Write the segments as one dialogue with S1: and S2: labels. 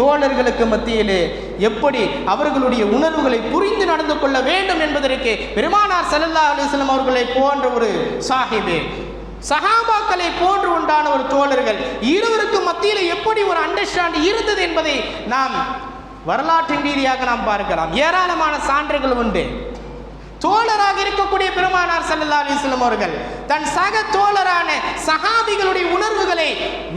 S1: தோழர்களுக்கு மத்தியிலே எப்படி அவர்களுடைய உணர்வுகளை புரிந்து நடந்து கொள்ள வேண்டும் என்பதற்கு பெருமானார் சல்லா அலைஹி அவர்களை போன்ற ஒரு சாஹிபே சஹாபாக்களை போன்று உண்டான ஒரு தோழர்கள் இருவருக்கும் மத்தியில் எப்படி ஒரு அண்டர்ஸ்டாண்ட் இருந்தது என்பதை நாம் வரலாற்றின் ரீதியாக நாம் பார்க்கலாம். ஏராளமான சான்றுகள் உண்டு. தோழராக இருக்கக்கூடிய பெருமானார் ஸல்லல்லாஹு அலிஸ்லம் அவர்கள் தன் சக தோழரான சகாபிகளுடைய உணர்வுகளை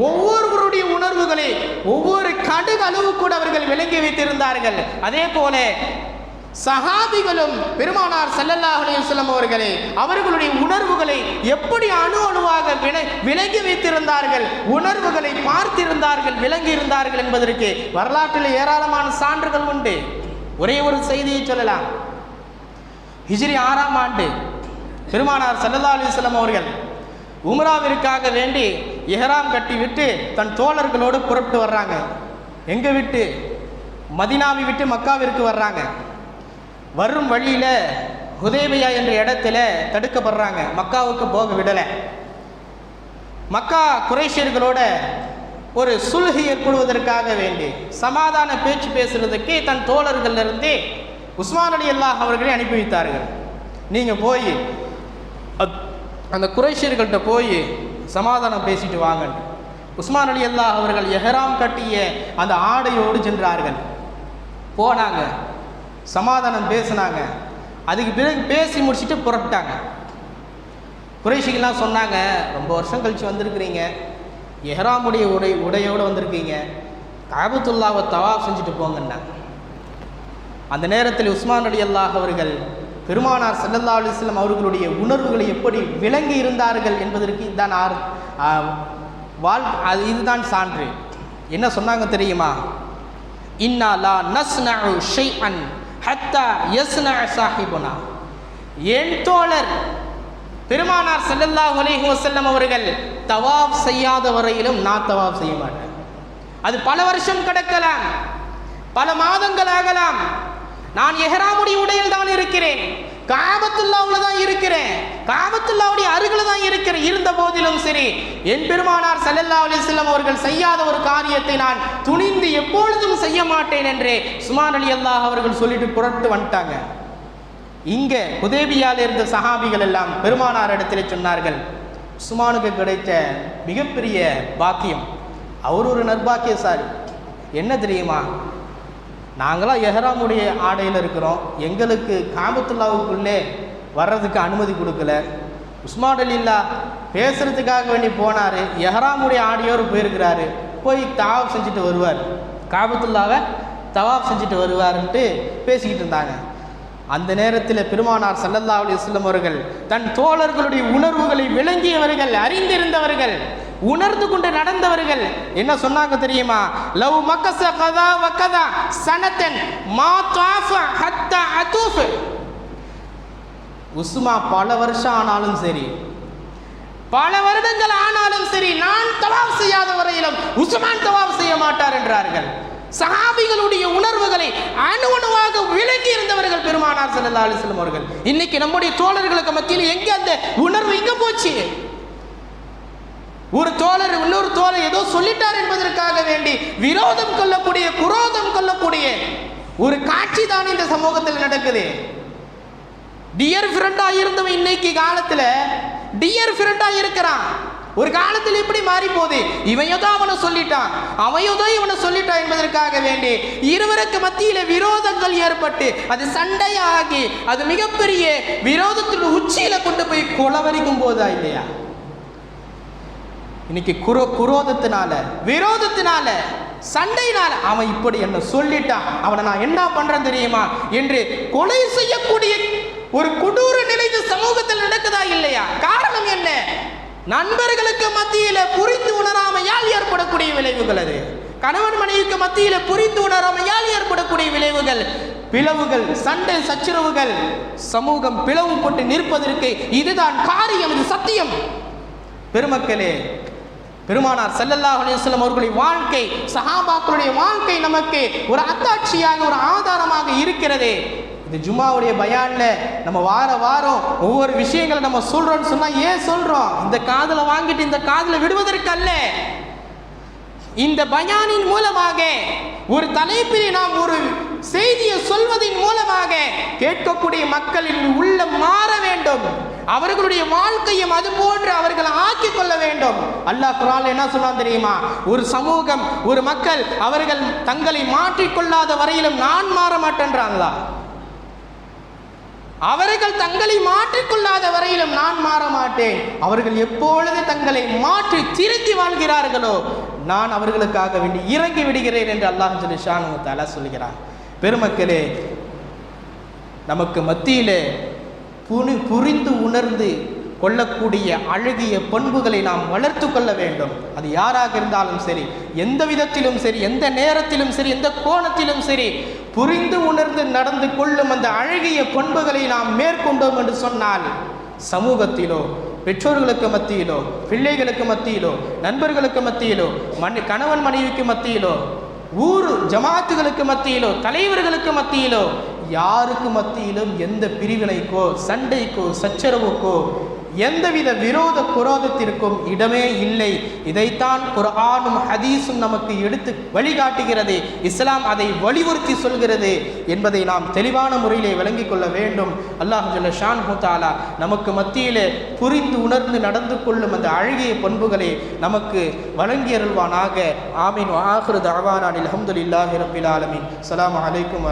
S1: ஒவ்வொருவருடைய உணர்வுகளை ஒவ்வொரு கடுகு அளவு கூட அவர்கள் விளங்கி வைத்திருந்தார்கள். அதே போல சகாபிகளும் பெருமானார் ஸல்லல்லாஹு அலைஹி அவர்களே அவர்களுடைய உணர்வுகளை எப்படி அணு அணுவாக விள விளங்கி வைத்திருந்தார்கள் உணர்வுகளை பார்த்திருந்தார்கள் விளங்கி இருந்தார்கள் என்பதற்கு வரலாற்றில் ஏராளமான சான்றுகள் உண்டு. ஒரே ஒரு செய்தியை சொல்லலாம். ஹிஜ்ரி ஆறாம் ஆண்டு பெருமானார் ஸல்லல்லாஹு அலிஸ்லாம் அவர்கள் உம்ராவிற்காக வேண்டி எஹராம் கட்டி விட்டு தன் தோழர்களோடு புறப்பட்டு வர்றாங்க. எங்கே விட்டு? மதினாவை விட்டு மக்காவிற்கு வர்றாங்க. வரும் வழியில் ஹுதேபியா என்ற இடத்துல தடுக்கப்படுறாங்க. மக்காவுக்கு போக விடலை. மக்கா குறைஷியர்களோட ஒரு சுலுகை ஏற்படுவதற்காக வேண்டி சமாதான பேச்சு பேசுறதுக்கு தன் தோழர்கள் இருந்து உஸ்மான் அலி அல்லாஹ் அவர்களை அனுப்பி வைத்தார்கள். நீங்கள் போய் அந்த குறைஷியர்கள்ட்ட போய் சமாதானம் பேசிட்டு வாங்க. உஸ்மான் அலி அல்லாஹ் அவர்கள் எஹராம் கட்டிய அந்த ஆடையோடு சென்றார்கள். போனாங்க. சமாதானம் பேசினாங்க. அதுக்கு பிறகு பேசி முடிச்சுட்டு புறப்பட்டாங்க. குறைஷிகள்லாம் சொன்னாங்க ரொம்ப வருஷம் கழித்து வந்திருக்கிறீங்க. எஹராமுடைய உடை உடையோடு வந்திருக்கீங்க. காபத்துல்லாவை தவாப் செஞ்சுட்டு போங்கன்னாங்க. அந்த நேரத்தில் உஸ்மான் அலி அல்லாஹ் அவர்கள் பெருமானார் சல்லல்லா அலைஹி அவர்களுடைய உணர்வுகளை எப்படி விளங்கி இருந்தார்கள் என்பதற்கு இதுதான் ஆர் வாழ் அது இதுதான் சான்று. என்ன சொன்னாங்க தெரியுமா? இன்னா லா ஷை அன் ஹத்தா யஸ்னஅ சாஹிபுனா. என் தோழர் பெருமானார் செல்லல்லா அலைஹி வசல்லம் அவர்கள் தவாப் செய்யாத வரையிலும் நான் தவாப் செய்ய மாட்டேன். அது பல வருஷம் கிடக்கலாம் பல மாதங்கள் ஆகலாம் நான் எஹராமுடி உடையில் தான் இருக்கிறேன். காபத்துல்லாவில் தான் இருக்கிறேன். காபத்துல்லாவுடைய அருகில் தான் இருக்கிறேன். இருந்த போதிலும் சரி என் பெருமானார் சல்லல்லா அலைஹி அவர்கள் செய்யாத ஒரு காரியத்தை நான் துணிந்து எப்பொழுதும் செய்ய மாட்டேன் என்று சுமான் அலி அல்லாஹ் அவர்கள் சொல்லிட்டு புரட்டு வந்துட்டாங்க. இங்க உதேபியால் இருந்த சஹாபிகள் எல்லாம் பெருமானார் இடத்துல சொன்னார்கள் உஸ்மானுக்கு கிடைத்த மிகப்பெரிய பாக்கியம் அவர் ஒரு நற்பாக்கியசாலி. என்ன தெரியுமா? நாங்களாம் எஹராமுடைய ஆடையில் இருக்கிறோம். எங்களுக்கு காமத்துல்லாவுக்குள்ளே வர்றதுக்கு அனுமதி கொடுக்கல. உஸ்மான் அலில்லா பேசுகிறதுக்காக வேண்டி போனார். எஹராமுடைய ஆடையோடு போயிருக்கிறாரு. போய் தவாப் செஞ்சுட்டு வருவார். காபத்துல்லாவை தவாப் செஞ்சுட்டு வருவாருன்ட்டு பேசிக்கிட்டு இருந்தாங்க. அந்த நேரத்தில் பெருமானார் சல்லல்லா அலி அவர்கள் தன் தோழர்களுடைய உணர்வுகளை விளங்கியவர்கள் அறிந்திருந்தவர்கள் உணர்ந்து கொண்டு நடந்தவர்கள் என்ன சொன்னாங்க தெரியுமா? லவ் மக்கச கதா வக்கதா சனத்தன் மா தாஃப ஹத்தா அதூஃப் உஸ்மா பல வருஷம் ஆனாலும் சரி பல வருடங்கள் ஆனாலும் சரி நான் தவாப் செய்யாத வரையிலும் உஸ்மான் தவாப் செய்ய மாட்டார் என்றார்கள். சஹாபிகளுடைய உணர்வுகளை அணு அணுவாக விலகி இருந்தவர்கள் பெருமானார் ஸல்லல்லாஹு அலைஹி அவர்கள். இன்னைக்கு நம்முடைய தோழர்களுக்கு மத்தியில் எங்க அந்த உணர்வு எங்கே போச்சு? ஒரு தோழர் உள்ளூர் தோழர் ஏதோ சொல்லிட்டார் என்பதற்காக வேண்டி விரோதம் கொள்ளக்கூடிய குரோதம் கொள்ளக்கூடிய ஒரு காட்சி தான் இந்த சமூகத்தில் நடக்குது. டியர் ஃப்ரெண்டா இருந்தவன் இன்னைக்கு காலத்துல டியர் ஃப்ரெண்டா இருக்கிறான். ஒரு காலத்தில் இப்படி மாறி போகுது இவன் ஏதோ அவனை சொல்லிட்டான். அவன் ஏதோ இவனை சொல்லிட்டான் என்பதற்காக வேண்டி இருவருக்கு மத்தியில விரோதங்கள் ஏற்பட்டு அது சண்டையாகி அது மிகப்பெரிய விரோதத்தின் உச்சியில கொண்டு போய் கொலவரிக்கும் போதா இல்லையா? இன்னைக்கு குரோ குரோதத்தினால விரோதத்தினால சண்டையினால அவன் இப்படி என்ன சொல்லிட்டான்? அவனை நான் என்ன பண்றேன் தெரியுமா? என்று கொலை செய்யக்கூடிய ஒரு கொடூர நிலை சமூகத்தில் நடக்குதா இல்லையா? காரணம் என்ன? நண்பர்களுக்கு மத்தியில புரிந்து உணராமையால் ஏற்படக்கூடிய விளைவுகள் அது. கணவன் மனைவிக்கு மத்தியில புரிந்து உணராமையால் ஏற்படக்கூடிய விளைவுகள். பிளவுகள் சண்டை சச்சரவுகள். சமூகம் பிளவுபட்டு நிற்பதற்கு இதுதான் காரியம் இது சத்தியம். பெருமக்களே பெருமானார் ஸல்லல்லாஹு அலைஹி அவர்களுடைய வாழ்க்கை சஹாபாக்களுடைய வாழ்க்கை நமக்கு ஒரு அத்தாட்சியாக ஒரு ஆதாரமாக இருக்கிறது. இந்த ஜும்மாவுடைய பயான்ல நம்ம வார வாரம் ஒவ்வொரு விஷயங்களை நம்ம சொல்றோம்னு சொன்னா ஏன் சொல்றோம்? இந்த காதுல வாங்கிட்டு இந்த காதுல விடுவதற்கு அல்ல இந்த பயானின் மூலமாக ஒரு தலைப்பிலே நாம் ஒரு செய்தியை சொல்வதன் மூலமாக கேட்கக்கூடிய மக்களின் உள்ளம் மாற வேண்டும். அவர்களுடைய வாழ்க்கையும் அது போன்று அவர்கள் ஆக்கிக் கொள்ள வேண்டும். அல்லாஹ் குரான் என்ன சொன்னான் தெரியுமா? ஒரு சமூகம் ஒரு மக்கள் அவர்கள் தங்களை மாற்றிக்கொள்ளாத வரையிலும் நான் மாற மாட்டேன்றாங்களா? அவர்கள் தங்களை மாற்றிக்கொள்ளாத வரையிலும் நான் மாற மாட்டேன். அவர்கள் எப்பொழுது தங்களை மாற்றி திருத்தி வாழ்கிறார்களோ நான் அவர்களுக்காக வேண்டி இறங்கி விடுகிறேன் என்று அல்லாஹ் சொல்லி ஷானு சொல்கிறான். பெருமக்களே நமக்கு மத்தியிலே புனி புரிந்து உணர்ந்து கொள்ளக்கூடிய அழகிய பண்புகளை நாம் வளர்த்து கொள்ள வேண்டும். அது யாராக இருந்தாலும் சரி எந்த விதத்திலும் சரி எந்த நேரத்திலும் சரி எந்த கோணத்திலும் சரி புரிந்து உணர்ந்து நடந்து கொள்ளும் அந்த அழகிய பண்புகளை நாம் மேற்கொண்டோம் என்று சொன்னால் சமூகத்திலோ பெற்றோர்களுக்கு மத்தியிலோ பிள்ளைகளுக்கு மத்தியிலோ நண்பர்களுக்கு மத்தியிலோ மண் கணவன் மனைவிக்கு மத்தியிலோ ஊர் ஜமாத்துகளுக்கு மத்தியிலோ தலைவர்களுக்கு மத்தியிலோ யாருக்கு மத்தியிலும் எந்த பிரிவினைக்கோ சண்டைக்கோ சச்சரவுக்கோ எந்தவித விரோத குரோதத்திற்கும் இடமே இல்லை. இதைத்தான் குர்ஆனும் ஹதீஸும் நமக்கு எடுத்து வழிகாட்டுகிறது. இஸ்லாம் அதை வலியுறுத்தி சொல்கிறது என்பதை நாம் தெளிவான முறையிலே விளங்கிக் கொள்ள வேண்டும். அல்லாஹ் ஷான் ஹூத்தாலா நமக்கு மத்தியிலே புரிந்து உணர்ந்து நடந்து கொள்ளும் அந்த அழகிய பண்புகளை நமக்கு வழங்கியருள்வானாக. ஆமீன். ஆஹ்ரு தவானானில் அஹமதுல்லாஹி ரபில் ஆலமின். அலாம் அலைக்கும்